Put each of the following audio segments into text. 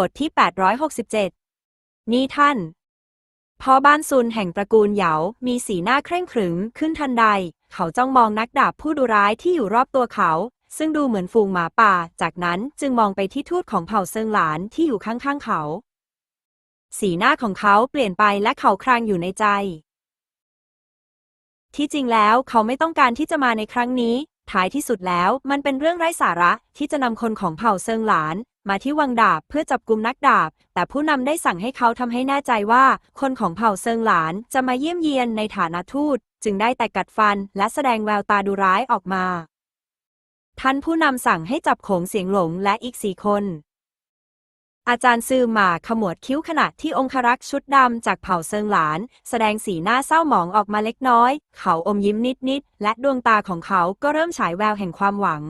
บทที่ 867 นี่ท่านพ่อบ้านซุนแห่งตระกูลเหยา มีสีหน้าเคร่งขรึมขึ้นทันใด เขาจ้องมองนักดาบผู้ดุร้ายที่อยู่รอบตัวเขา ซึ่งดูเหมือนฝูงหมาป่า จากนั้นจึงมองไปที่ทูตของเผ่าเซิงหลานที่อยู่ข้างๆเขา สีหน้าของเขาเปลี่ยนไปและเขาครางอยู่ในใจ ที่จริงแล้วเขาไม่ต้องการที่จะมาในครั้งนี้ ท้ายที่สุดแล้วมันเป็นเรื่องไร้สาระที่จะนำคนของเผ่าเซิงหลาน มาที่วังดาบเพื่อจับกลุ่มนักดาบ แต่ผู้นำได้สั่งให้เขาทำให้แน่ใจว่า คนของเผ่าเซิงหลานจะมาเยี่ยมเยียนในฐานะทูต จึงได้แต่กัดฟันและแสดงแววตาดุร้ายออกมา ท่านผู้นำสั่งให้จับโขงเสียงหลงและอีกสี่คน อาจารย์ซือหมาขมวดคิ้วขณะที่องครักษ์ชุดดำจากเผ่าเซิงหลาน แสดงสีหน้าเศร้าหมองออกมาเล็กน้อย เขาอมยิ้มนิดๆและดวงตาของเขาก็เริ่มฉายแววแห่งความหวัง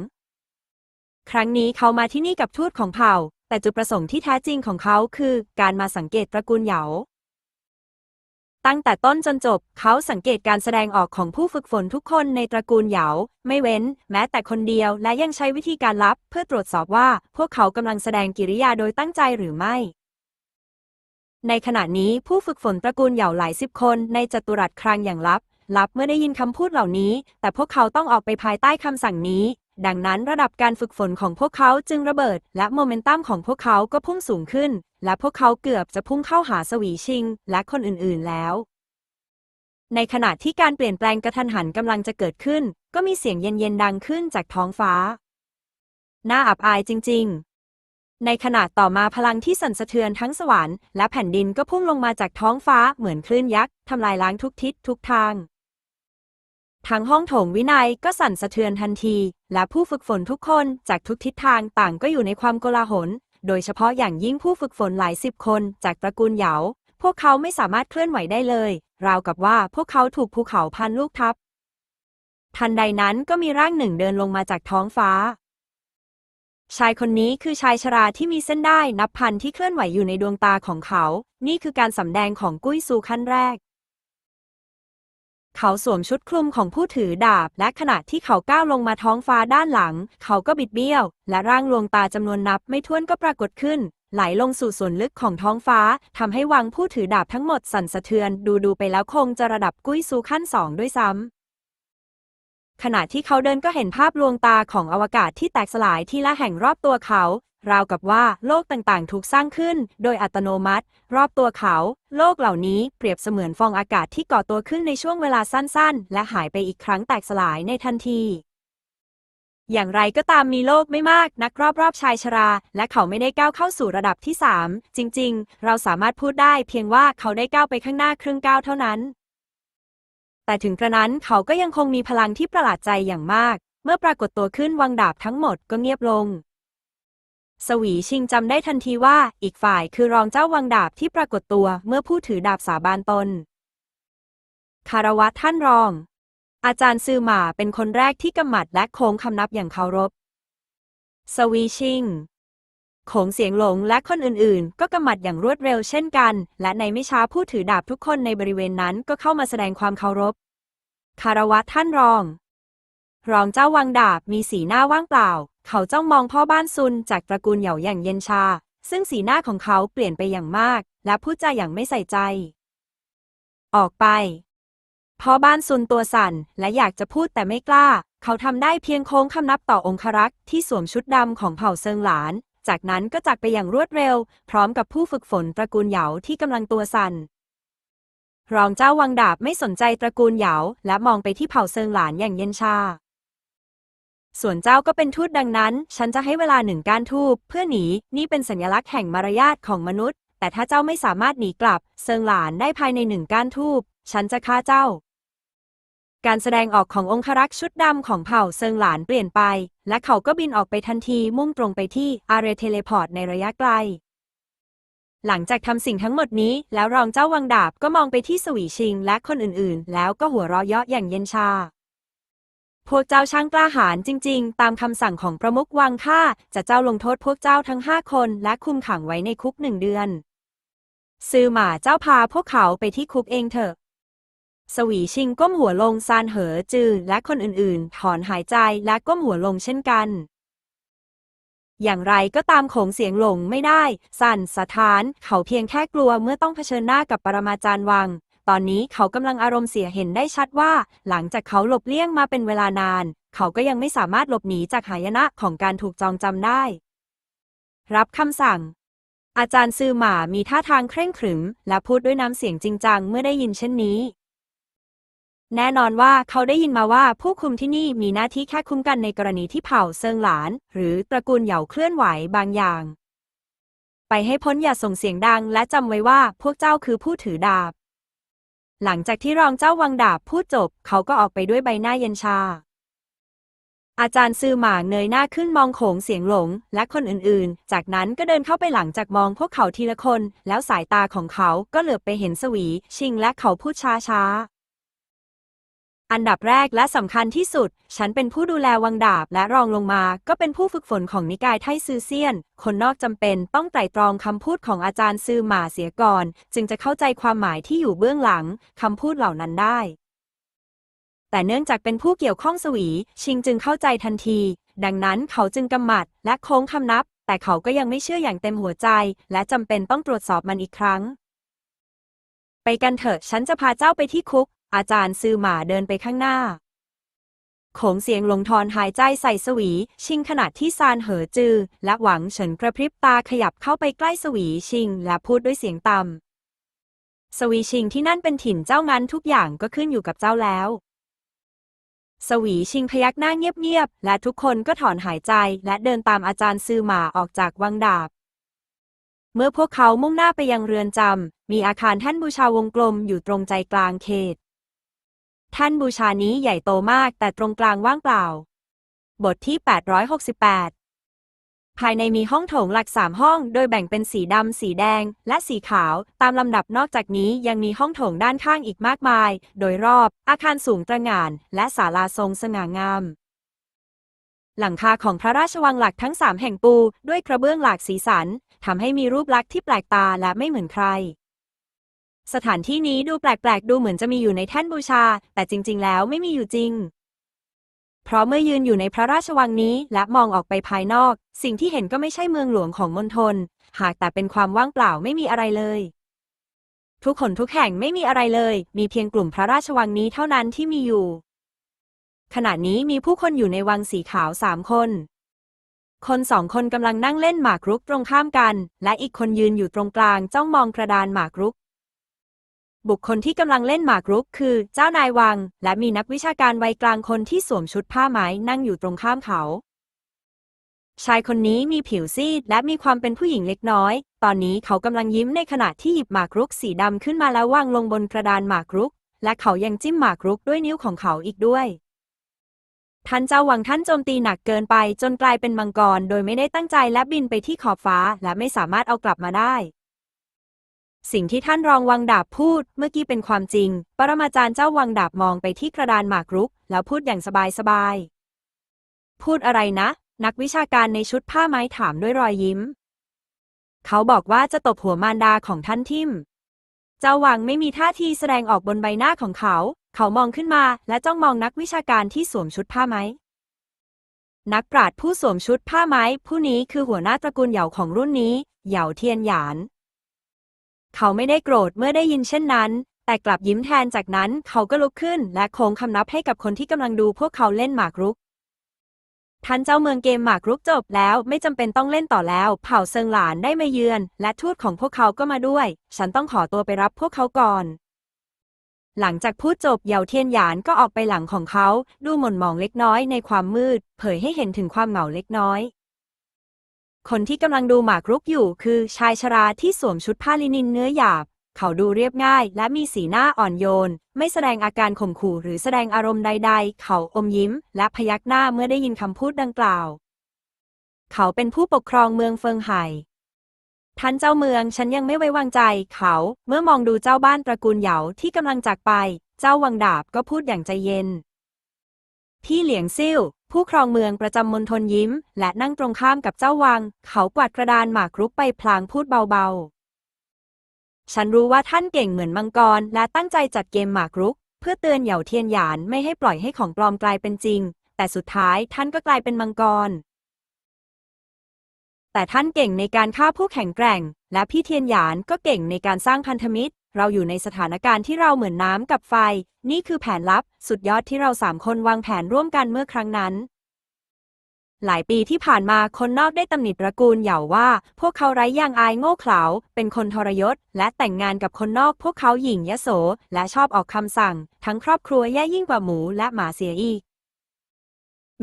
ครั้งนี้เขามาที่นี่กับทูตของเผ่า แต่จุดประสงค์ที่แท้จริงของเขาคือการมาสังเกตตระกูลเหยา ตั้งแต่ต้นจนจบ เขาสังเกตการแสดงออกของผู้ฝึกฝนทุกคนในตระกูลเหยา ไม่เว้น แม้แต่คนเดียวและยังใช้วิธีการลับ เพื่อตรวจสอบว่า พวกเขากำลังแสดงกิริยาโดยตั้งใจหรือไม่ในขณะนี้ผู้ฝึกฝนตระกูลเหยาหลายสิบคนในจัตุรัสครางอย่างลับ ลับเมื่อได้ยินคำพูดเหล่านี้ แต่พวกเขาต้องออกไปภายใต้คำสั่งนี้ ดังนั้นระดับการฝึกฝนของพวกเขาจึงระเบิด และโมเมนตัมของพวกเขาก็พุ่งสูงขึ้น และพวกเขาเกือบจะพุ่งเข้าหาสวีชิง และคนอื่นๆแล้ว ในขณะที่การเปลี่ยนแปลงกระทันหันกำลังจะเกิดขึ้น ก็มีเสียงเย็นๆดังขึ้นจากท้องฟ้า น่าอับอายจริง ๆ ในขณะต่อมาพลังที่สั่นสะเทือนทั้งสวรรค์และแผ่นดินก็พุ่งลงมาจากท้องฟ้าเหมือนคลื่นยักษ์ทำลายล้างทุกทิศทุกทาง ทางห้องโถงวินัยก็สั่นสะเทือนทันที และผู้ฝึกฝนทุกคนจากทุกทิศทางต่างก็อยู่ในความโกลาหล โดยเฉพาะอย่างยิ่งผู้ฝึกฝนหลายสิบคนจากตระกูลเหยา พวกเขาไม่สามารถเคลื่อนไหวได้เลย ราวกับว่าพวกเขาถูกภูเขาพันลูกทับ ทันใดนั้นก็มีร่างหนึ่งเดินลงมาจากท้องฟ้า ชายคนนี้คือชายชราที่มีเส้นได้นับพันที่เคลื่อนไหวอยู่ในดวงตาของเขา นี่คือการสำแดงของกุ้ยซูขั้นแรก เขาสวมชุดคลุมของผู้ถือดาบ และขณะที่เขาก้าวลงมาท้องฟ้าด้านหลัง เขาก็บิดเบี้ยว และร่างลวงตาจำนวนนับไม่ถ้วนก็ปรากฏขึ้น ไหลลงสู่ส่วนลึกของท้องฟ้าทำให้วังผู้ถือดาบทั้งหมดสั่นสะเทือน ดูดูไปแล้วคงจะระดับกุ้ยซูขั้นสองด้วยซ้ำขณะที่เขาเดินก็เห็นภาพลวงตาของอวกาศที่แตกสลายที่ละแห่งรอบตัวเขา ราวกับว่าโลกต่างๆ ถูกสร้างขึ้น โดยอัตโนมัติ รอบตัวเขา โลกเหล่านี้เปรียบเสมือนฟองอากาศที่ก่อตัวขึ้นในช่วงเวลาสั้นๆ และหายไปอีกครั้งแตกสลายในทันที อย่างไรก็ตามมีโลกไม่มากนักรอบๆชายชรา และเขาไม่ได้ก้าวเข้าสู่ระดับที่ 3 จริง ๆ เราสามารถพูดได้เพียงว่าเขาได้ก้าวไปข้างหน้าครึ่งก้าวเท่านั้น แต่ถึงกระนั้นเขาก็ยังคงมีพลังที่ประหลาดใจอย่างมาก เมื่อปรากฏตัวขึ้นวังดาบทั้งหมดก็เงียบลง สวีชิงจำได้ทันทีว่าอีกฝ่ายคือรองเจ้าวังดาบที่ปรากฏตัวเมื่อผู้ถือดาบสาบานตน คารวะท่านรอง อาจารย์ซือหมาเป็นคนแรกที่กำหมัดและโค้งคำนับอย่างเคารพ สวีชิงโขงเสียงหลงและคนอื่นๆ ก็กำหมัดอย่างรวดเร็วเช่นกัน และในไม่ช้าผู้ถือดาบทุกคนในบริเวณนั้นก็เข้ามาแสดงความเคารพ คารวะท่านรอง รองเจ้าวังดาบมีสีหน้าว่างเปล่า เขาจ้องมองพ่อบ้านซุนจากตระกูลเหยาอย่างเย็นชา ซึ่งสีหน้าของเขาเปลี่ยนไปอย่างมาก และพูดจาอย่างไม่ใส่ใจ ออกไป พ่อบ้านซุนตัวสั่นและอยากจะพูดแต่ไม่กล้า เขาทำได้เพียงโค้งคำนับต่อองครักษ์ที่สวมชุดดำของเผ่าเซิงหลาน จากนั้นก็จากไปอย่างรวดเร็ว พร้อมกับผู้ฝึกฝนตระกูลเหยาที่กำลังตัวสั่นรองเจ้าวังดาบไม่สนใจตระกูลเหยาและมองไปที่เผ่าเซิงหลานอย่างเย็นชา ส่วนเจ้าก็เป็นทูตดังนั้น ฉันจะให้เวลาหนึ่งการทูบเพื่อหนี นี่เป็นสัญลักษณ์แห่งมารยาทของมนุษย์ แต่ถ้าเจ้าไม่สามารถหนีกลับ เซิงหลานได้ภายในหนึ่งการทูบฉันจะฆ่าเจ้า การแสดงออกขององครักษ์ชุดดำของเผ่าเซิงหลานเปลี่ยนไป และเขาก็บินออกไปทันทีมุ่งตรงไปที่อาเรเทเลพอร์ตในระยะไกล หลังจากทำสิ่งทั้งหมดนี้ แล้วรองเจ้าวังดาบก็มองไปที่สวีชิง และคนอื่นๆ แล้วก็หัวเราะเยาะอย่างเย็นชา พวกเจ้าช่างกล้าหาญจริง ๆ ตามคำสั่งของประมุขวังข้าจะเจ้าลงโทษพวกเจ้าทั้งห้าคนและคุมขังไว้ในคุกหนึ่งเดือน ซือหมาเจ้าพาพวกเขาไปที่คุกเองเถอะสวีชิงก้มหัวลงซานเหอจือและคนอื่นๆ ถอนหายใจและก้มหัวลงเช่นกัน อย่างไรก็ตามโขงเสียงหลงไม่ได้ สั่นสะท้าน เขาเพียงแค่กลัวเมื่อต้องเผชิญหน้ากับปรมาจารย์วัง ตอนนี้เขากำลังอารมณ์เสียเห็นได้ชัดว่า หลังจากเขาหลบเลี่ยงมาเป็นเวลานาน เขาก็ยังไม่สามารถหลบหนีจากหายนะของการถูกจองจำได้ รับคำสั่ง อาจารย์ซือหมามีท่าทางเคร่งขรึม และพูดด้วยน้ำเสียงจริงจังเมื่อได้ยินเช่นนี้แน่นอนว่าเขาได้ยินมาว่าผู้คุมที่นี่มีหน้าที่แค่คุ้มกันในกรณีที่เผ่าเซิงหลาน หรือตระกูลเหย่าเคลื่อนไหวบางอย่าง ไปให้พ้นอย่าส่งเสียงดังและจำไว้ว่าพวกเจ้าคือผู้ถือดาบ หลังจากที่รองเจ้าวังดาบพูดจบ เขาก็ออกไปด้วยใบหน้าเย็นชา อาจารย์ซือหมางเนยหน้าขึ้นมองโขงเสียงหลง และคนอื่นๆ จากนั้นก็เดินเข้าไปหลังจากมองพวกเขาทีละคน แล้วสายตาของเขาก็เหลือบไปเห็นสวี ชิงและเขาพูดช้าๆ อันดับแรกและสำคัญที่สุด ฉันเป็นผู้ดูแลวังดาบและรองลงมาก็เป็นผู้ฝึกฝนของนิกายไทซือเซียน คนนอกจำเป็นต้องไตร่ตรองคำพูดของอาจารย์ซือหมาเสียก่อน จึงจะเข้าใจความหมายที่อยู่เบื้องหลังคำพูดเหล่านั้นได้ แต่เนื่องจากเป็นผู้เกี่ยวข้องสวี ชิงจึงเข้าใจทันที ดังนั้นเขาจึงกำหมัดและโค้งคำนับ แต่เขาก็ยังไม่เชื่ออย่างเต็มหัวใจ และจำเป็นต้องตรวจสอบมันอีกครั้งไปกันเถอะ ฉันจะพาเจ้าไปที่คุก อาจารย์ซือหมาเดินไปข้างหน้า โขงเสียงลงทอนหายใจใส่สวี ชิงขณะที่ซานเหอจือ และหวังเฉินกระพริบตาขยับเข้าไปใกล้สวีชิง และพูดด้วยเสียงต่ำสวีชิงที่นั่นเป็นถิ่นเจ้างั้นทุกอย่างก็ขึ้นอยู่กับเจ้าแล้ว สวีชิงพยักหน้าเงียบๆและทุกคนก็ถอนหายใจและเดินตามอาจารย์ซือหมาออกจากวังดาบเมื่อพวกเขามุ่งหน้าไปยังเรือนจำ มีอาคารแท่นบูชาวงกลมอยู่ตรงใจกลางเขต ท่านบูชานี้ใหญ่โตมากแต่ตรงกลางว่างเปล่า บทที่ 868 ภายในมีห้องโถงหลักสามห้อง โดยแบ่งเป็นสีดำ สีแดง และสีขาว ตามลำดับนอกจากนี้ยังมีห้องโถงด้านข้างอีกมากมาย โดยรอบ อาคารสูงตระหง่าน และศาลาทรงสง่างาม หลังคาของพระราชวังหลักทั้งสามแห่งปู ด้วยกระเบื้องหลากสีสันทำให้มีรูปลักษณ์ที่แปลกตาและไม่เหมือนใคร สถานที่นี้ดูแปลกๆ ดูเหมือนจะมีอยู่ในแท่นบูชา แต่จริง ๆ แล้วไม่มีอยู่จริง เพราะเมื่อยืนอยู่ในพระราชวังนี้และมองออกไปภายนอก สิ่งที่เห็นก็ไม่ใช่เมืองหลวงของมณฑล หากแต่เป็นความว่างเปล่าไม่มีอะไรเลย ทุกคนทุกแห่งไม่มีอะไรเลย มีเพียงกลุ่มพระราชวังนี้เท่านั้นที่มีอยู่ ขณะนี้มีผู้คนอยู่ในวังสีขาวสามคน คนสองคนกำลังนั่งเล่นหมากรุกตรงข้ามกัน และอีกคนยืนอยู่ตรงกลางจ้องมองกระดานหมากรุก บุคคลที่กำลังเล่นหมากรุกคือเจ้านายวัง และมีนักวิชาการวัยกลางคนที่สวมชุดผ้าไหมนั่งอยู่ตรงข้ามเขา ชายคนนี้มีผิวซีดและมีความเป็นผู้หญิงเล็กน้อย ตอนนี้เขากำลังยิ้มในขณะที่หยิบหมากรุกสีดำขึ้นมาแล้ววางลงบนกระดานหมากรุก และเขายังจิ้มหมากรุกด้วยนิ้วของเขาอีกด้วย ท่านเจ้าวังท่านโจมตีหนักเกินไปจนกลายเป็นมังกร โดยไม่ได้ตั้งใจและบินไปที่ขอบฟ้า และไม่สามารถเอากลับมาได้ สิ่งที่ท่านรองวังดาบพูดเมื่อกี้เป็นความจริง ปรมาจารย์เจ้าวังดาบมองไปที่กระดานหมากรุก แล้วพูดอย่างสบายๆ พูดอะไรนะ นักวิชาการในชุดผ้าไม้ถามด้วยรอยยิ้ม เขาบอกว่าจะตบหัวมารดาของท่านทิม เจ้าวังไม่มีท่าทีแสดงออกบนใบหน้าของเขา เขามองขึ้นมาและจ้องมองนักวิชาการที่สวมชุดผ้าไหม นักปราชญ์ผู้สวมชุดผ้าไหมผู้นี้คือหัวหน้าตระกูลเหยาของรุ่นนี้ เหยาเทียนหยาน เขาไม่ได้โกรธเมื่อได้ยินเช่นนั้น แต่กลับยิ้มแทนจากนั้นเขาก็ลุกขึ้น และโค้งคำนับให้กับคนที่กำลังดูพวกเขาเล่นหมากรุกท่านเจ้าเมืองเกมหมากรุกจบแล้วไม่จำเป็นต้องเล่นต่อแล้ว เผ่าเซิงหลานได้มาเยือน และทูตของพวกเขาก็มาด้วย ฉันต้องขอตัวไปรับพวกเขาก่อน หลังจากพูดจบเหยาเทียนหยานก็ออกไปหลังของเขา ดูหม่นหมองเล็กน้อยในความมืด เผยให้เห็นถึงความเหงาเล็กน้อย คนที่กำลังดูหมากรุกอยู่คือชายชราที่สวมชุดผ้าลินินเนื้อหยาบ เขาดูเรียบง่ายและมีสีหน้าอ่อนโยน ไม่แสดงอาการข่มขู่หรือแสดงอารมณ์ใด ๆ เขาอมยิ้ม และพยักหน้าเมื่อได้ยินคำพูดดังกล่าว เขาเป็นผู้ปกครองเมืองเฟิงไห่ท่านเจ้าเมืองฉันยังไม่ไว้วางใจ เขาเมื่อมองดูเจ้าบ้านตระกูลเหยาที่กำลังจากไป เจ้าวังดาบก็พูดอย่างใจเย็น พี่เหลียงซิ่วผู้ครองเมืองประจำมณฑลยิ้ม และนั่งตรงข้ามกับเจ้าวัง เขากวาดกระดานหมากรุกไปพลางพูดเบาๆ ฉันรู้ว่าท่านเก่งเหมือนมังกร และตั้งใจจัดเกมหมากรุก เพื่อเตือนเหยาเทียนหยานไม่ให้ปล่อยให้ของปลอมกลายเป็นจริง แต่สุดท้ายท่านก็กลายเป็นมังกร แต่ท่านเก่งในการฆ่าผู้แข็งแกร่ง และพี่เทียนหยานก็เก่งในการสร้างพันธมิตร เราอยู่ในสถานการณ์ที่เราเหมือนน้ำกับไฟ นี่คือแผนลับ สุดยอดที่เราสามคนวางแผนร่วมกันเมื่อครั้งนั้น หลายปีที่ผ่านมาคนนอกได้ตำหนิตระกูลเหย่าว่า พวกเขาไร้ยางอายโง่เขลา เป็นคนทรยศ และแต่งงานกับคนนอกพวกเขาหยิ่งยโส และชอบออกคำสั่ง ทั้งครอบครัวแย่ยิ่งกว่าหมูและหมาเสียอีก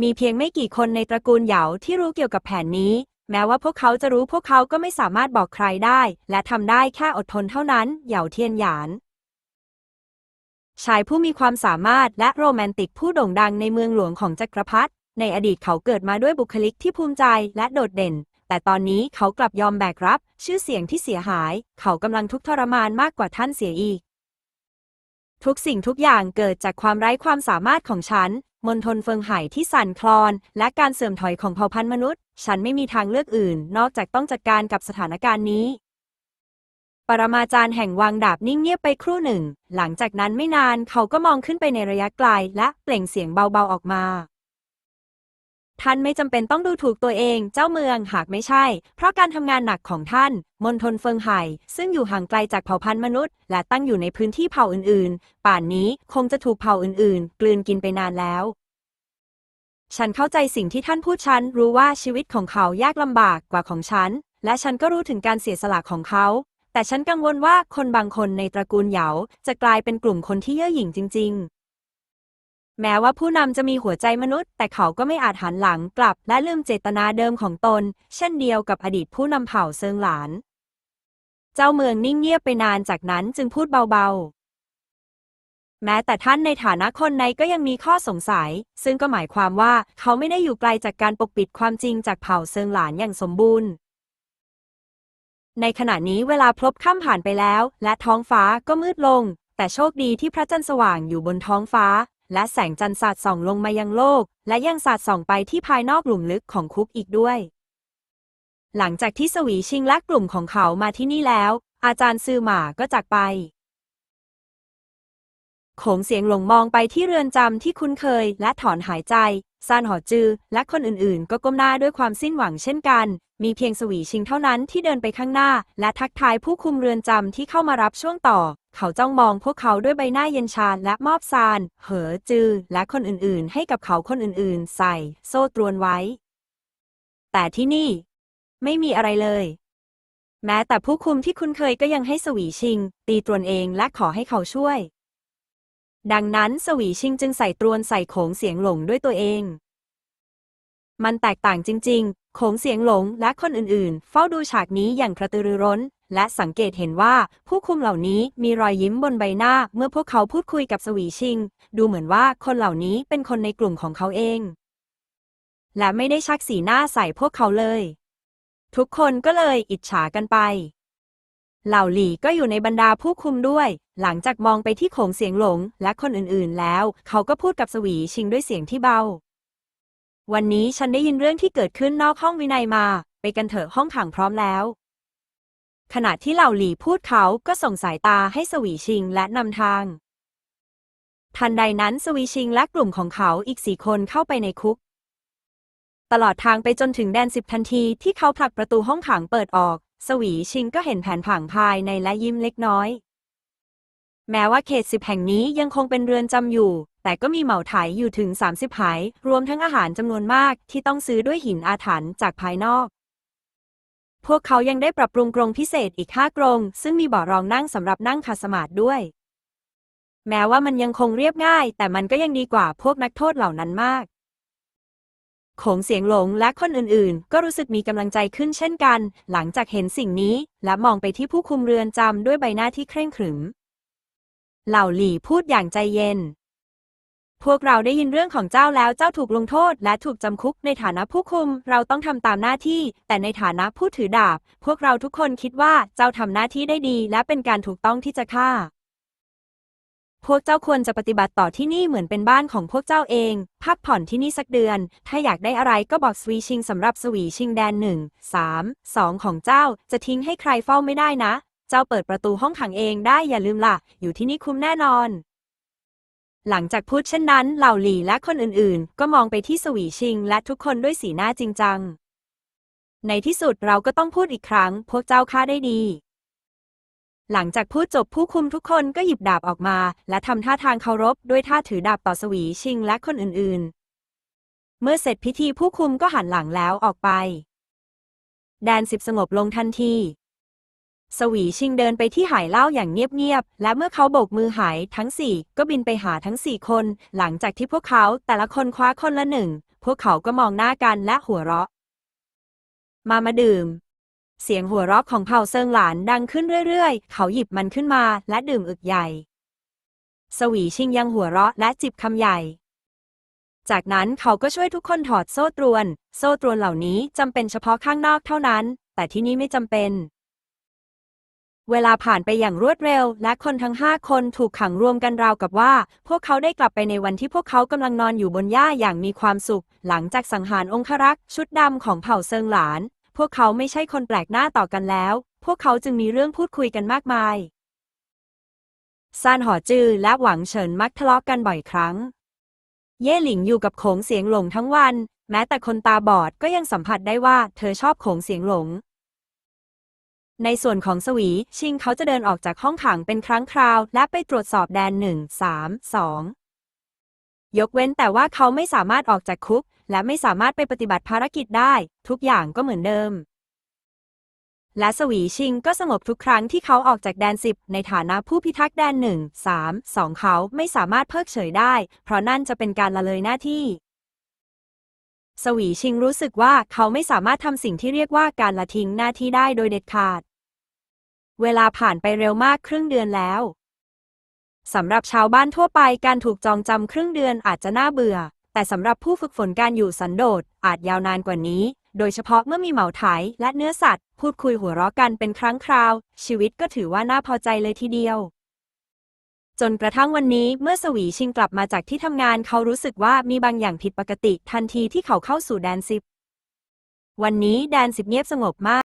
มีเพียงไม่กี่คนในตระกูลเหยาที่รู้เกี่ยวกับแผนนี้ แม้ว่าพวกเขาจะรู้พวกเขาก็ไม่สามารถบอกใครได้ และทำได้แค่อดทนเท่านั้นเหยาเทียนหยาน ชายผู้มีความสามารถและโรแมนติกผู้โด่งดังในเมืองหลวงของจักรพรรดิในอดีตเขาเกิดมาด้วยบุคลิกที่ภูมิใจและโดดเด่น แต่ตอนนี้เขากลับยอมแบกรับ ชื่อเสียงที่เสียหาย เขากำลังทุกทรมานมากกว่าท่านเสียอีก ทุกสิ่งทุกอย่างเกิดจากความไร้ความสามารถของฉัน มณฑลเฟิงไห่ที่สั่นคลอน และการเสื่อมถอยของเผ่าพันธุ์มนุษย์ ฉันไม่มีทางเลือกอื่น นอกจากต้องจัดการกับสถานการณ์นี้ ปรมาจารย์แห่งวังดาบนิ่งเงียบไปครู่หนึ่ง หลังจากนั้นไม่นานเขาก็มองขึ้นไปในระยะไกล และเปล่งเสียงเบาๆออกมา ท่านไม่จำเป็นต้องดูถูกตัวเองเจ้าเมืองหากไม่ใช่ เพราะการทำงานหนักของท่านมณฑลเฟิงไห่ ซึ่งอยู่ห่างไกลจากเผ่าพันธุ์มนุษย์ และตั้งอยู่ในพื้นที่เผ่าอื่นๆ ป่านนี้คงจะถูกเผ่าอื่นๆ กลืนกินไปนานแล้ว ฉันเข้าใจสิ่งที่ท่านพูดฉันรู้ว่าชีวิตของเขายากลำบากกว่าของฉัน และฉันก็รู้ถึงการเสียสละของเขา แต่ฉันกังวลว่าคนบางคนในตระกูลเหยาจะกลายเป็นกลุ่มคนที่เย่อหยิ่งจริง ๆ แม้ว่าผู้นำจะมีหัวใจมนุษย์ แต่เขาก็ไม่อาจหันหลังกลับ และลืมเจตนาเดิมของตน เช่นเดียวกับอดีตผู้นำเผ่าเซิงหลาน เจ้าเมืองนิ่งเงียบไปนานจากนั้นจึงพูดเบาๆ แม้แต่ท่านในฐานะคนในก็ยังมีข้อสงสัย ซึ่งก็หมายความว่าเขาไม่ได้อยู่ไกลจากการปกปิดความจริงจากเผ่าเซิงหลานอย่างสมบูรณ์ในขณะนี้เวลาพลบค่ำผ่านไปแล้ว และท้องฟ้าก็มืดลง แต่โชคดีที่พระจันทร์สว่างอยู่บนท้องฟ้า และแสงจันทร์สาดส่องลงมายังโลก และยังสาดส่องไปที่ภายนอกหลุมลึกของคุกอีกด้วย หลังจากที่สวีชิงและกลุ่มของเขามาที่นี่แล้ว อาจารย์ซือหมาก็จากไปโขงเสียงหลงมองไปที่เรือนจำที่คุ้นเคย และถอนหายใจ ซานหอจือ และคนอื่นๆ ก็ก้มหน้าด้วยความสิ้นหวังเช่นกัน มีเพียงสวีชิงเท่านั้นที่เดินไปข้างหน้า และทักทายผู้คุมเรือนจำที่เข้ามารับช่วงต่อ เขาจ้องมองพวกเขาด้วยใบหน้าเย็นชาและมอบซาน เหอจือ และคนอื่นๆ ให้กับเขาคนอื่นๆ ใส่ โซ่ตรวนไว้ แต่ที่นี่ ไม่มีอะไรเลย แม้แต่ผู้คุมที่คุ้นเคยก็ยังให้สวีชิง ตีตรวนเองและขอให้เขาช่วย ดังนั้นสวีชิงจึงใส่ตรวนใส่โขงเสียงหลงด้วยตัวเอง มันแตกต่างจริง ๆ โขงเสียงหลงและคนอื่นๆ เฝ้าดูฉากนี้อย่างกระตือรือร้น และสังเกตเห็นว่าผู้คุมเหล่านี้มีรอยยิ้มบนใบหน้าเมื่อพวกเขาพูดคุยกับสวีชิง ดูเหมือนว่าคนเหล่านี้เป็นคนในกลุ่มของเขาเอง และไม่ได้ชักสีหน้าใส่พวกเขาเลย ทุกคนก็เลยอิจฉากันไป เหล่าหลี่ก็อยู่ในบรรดาผู้คุมด้วย หลังจากมองไปที่โขงเสียงหลงและคนอื่นๆ แล้ว เขาก็พูดกับสวีชิงด้วยเสียงที่เบา วันนี้ฉันได้ยินเรื่องที่เกิดขึ้นนอกห้องวินัยมา ไปกันเถอะห้องขังพร้อมแล้ว ขณะที่เหล่าหลี่พูดเขาก็ส่งสายตาให้สวีชิงและนำทาง ทันใดนั้นสวีชิงและกลุ่มของเขาอีกสี่คนเข้าไปในคุก ตลอดทางไปจนถึงแดนสิบทันทีที่เขาผลักประตูห้องขังเปิดออก สวีชิงก็เห็นแผนผังภายในและยิ้มเล็กน้อย แม้ว่าเขตสิบแห่งนี้ยังคงเป็นเรือนจำอยู่ แต่ก็มีเหมาไถอยู่ถึง 30ไหรวมทั้งอาหารจำนวนมากที่ต้องซื้อด้วยหินอาถรรพ์จากภายนอก พวกเขายังได้ปรับปรุงกรงพิเศษอีกห้ากรง ซึ่งมีเบาะรองนั่งสำหรับนั่งคาสมาธิด้วย แม้ว่ามันยังคงเรียบง่าย แต่มันก็ยังดีกว่าพวกนักโทษเหล่านั้นมากโขงเสียงหลงและคนอื่นๆ ก็รู้สึกมีกำลังใจขึ้นเช่นกัน หลังจากเห็นสิ่งนี้ และมองไปที่ผู้คุมเรือนจำด้วยใบหน้าที่เคร่งขรึม เหล่าหลี่พูดอย่างใจเย็น พวกเราได้ยินเรื่องของเจ้าแล้วเจ้าถูกลงโทษ และถูกจำคุกในฐานะผู้คุม เราต้องทำตามหน้าที่ แต่ในฐานะผู้ถือดาบ พวกเราทุกคนคิดว่าเจ้าทำหน้าที่ได้ดี และเป็นการถูกต้องที่จะฆ่า พวกเจ้าควรจะปฏิบัติต่อที่นี่เหมือนเป็นบ้านของพวกเจ้าเอง พักผ่อนที่นี่สักเดือน ถ้าอยากได้อะไรก็บอกสวีชิงสำหรับสวีชิงแดนหนึ่งสามสองของเจ้าจะทิ้งให้ใครเฝ้าไม่ได้นะ เจ้าเปิดประตูห้องขังเองได้อย่าลืมล่ะ อยู่ที่นี่คุ้มแน่นอน หลังจากพูดเช่นนั้น เหล่าหลี่และคนอื่นๆ ก็มองไปที่สวีชิง และทุกคนด้วยสีหน้าจริงจัง ในที่สุดเราก็ต้องพูดอีกครั้ง พวกเจ้าฆ่าได้ดี หลังจากพูดจบผู้คุมทุกคนก็หยิบดาบออกมา และทำท่าทางเคารพด้วยท่าถือดาบต่อสวีชิงและคนอื่นๆ เมื่อเสร็จพิธีผู้คุมก็หันหลังแล้วออกไป แดนสิบสงบลงทันที สวีชิงเดินไปที่หายเหล้าอย่างเงียบๆ และเมื่อเขาโบกมือหายทั้งสี่ก็บินไปหาทั้งสี่คน หลังจากที่พวกเขาแต่ละคนคว้าคนละหนึ่ง พวกเขาก็มองหน้ากันและหัวเราะ มามาดื่ม เสียงหัวเราะของเผ่าเซิงหลานดังขึ้นเรื่อยๆ เขาหยิบมันขึ้นมาและดื่มอึกใหญ่ สวีชิงยังหัวเราะและจิบคำใหญ่ จากนั้นเขาก็ช่วยทุกคนถอดโซ่ตรวน โซ่ตรวนเหล่านี้จำเป็นเฉพาะข้างนอกเท่านั้น แต่ที่นี่ไม่จำเป็น เวลาผ่านไปอย่างรวดเร็ว และคนทั้งห้าคนถูกขังรวมกันราวกับว่า พวกเขาได้กลับไปในวันที่พวกเขากำลังนอนอยู่บนหญ้าอย่างมีความสุข หลังจากสังหารองครักษ์ชุดดำของเผ่าเซิงหลาน พวกเขาไม่ใช่คนแปลกหน้าต่อกันแล้ว พวกเขาจึงมีเรื่องพูดคุยกันมากมายซานหอจือและหวังเฉินมักทะเลาะกันบ่อยครั้ง เย่หลิงอยู่กับโขงเสียงหลงทั้งวัน แม้แต่คนตาบอดก็ยังสัมผัสได้ว่าเธอชอบโขงเสียงหลง ในส่วนของสวี ชิงเขาจะเดินออกจากห้องขังเป็นครั้งคราว และไปตรวจสอบแดนหนึ่งสามสองยกเว้นแต่ว่าเขาไม่สามารถออกจากคุก และไม่สามารถไปปฏิบัติภารกิจได้ ทุกอย่างก็เหมือนเดิม และสวีชิงก็สงบทุกครั้งที่เขาออกจากแดนสิบในฐานะผู้พิทักษ์แดนหนึ่งสามสองเขาไม่สามารถเพิกเฉยได้ เพราะนั่นจะเป็นการละเลยหน้าที่สวีชิงรู้สึกว่าเขาไม่สามารถทำสิ่งที่เรียกว่าการละทิ้งหน้าที่ได้โดยเด็ดขาด เวลาผ่านไปเร็วมากครึ่งเดือนแล้วสำหรับชาวบ้านทั่วไปการถูกจองจำครึ่งเดือนอาจจะน่าเบื่อ แต่สำหรับผู้ฝึกฝนการอยู่สันโดษอาจยาวนานกว่านี้ โดยเฉพาะเมื่อมีเหมาไถและเนื้อสัตว์ พูดคุยหัวเราะกันเป็นครั้งคราว ชีวิตก็ถือว่าน่าพอใจเลยทีเดียว จนกระทั่งวันนี้เมื่อสวีชิงกลับมาจากที่ทำงานเขารู้สึกว่ามีบางอย่างผิดปกติทันทีที่เขาเข้าสู่แดนสิบวันนี้แดนสิบเงียบสงบมาก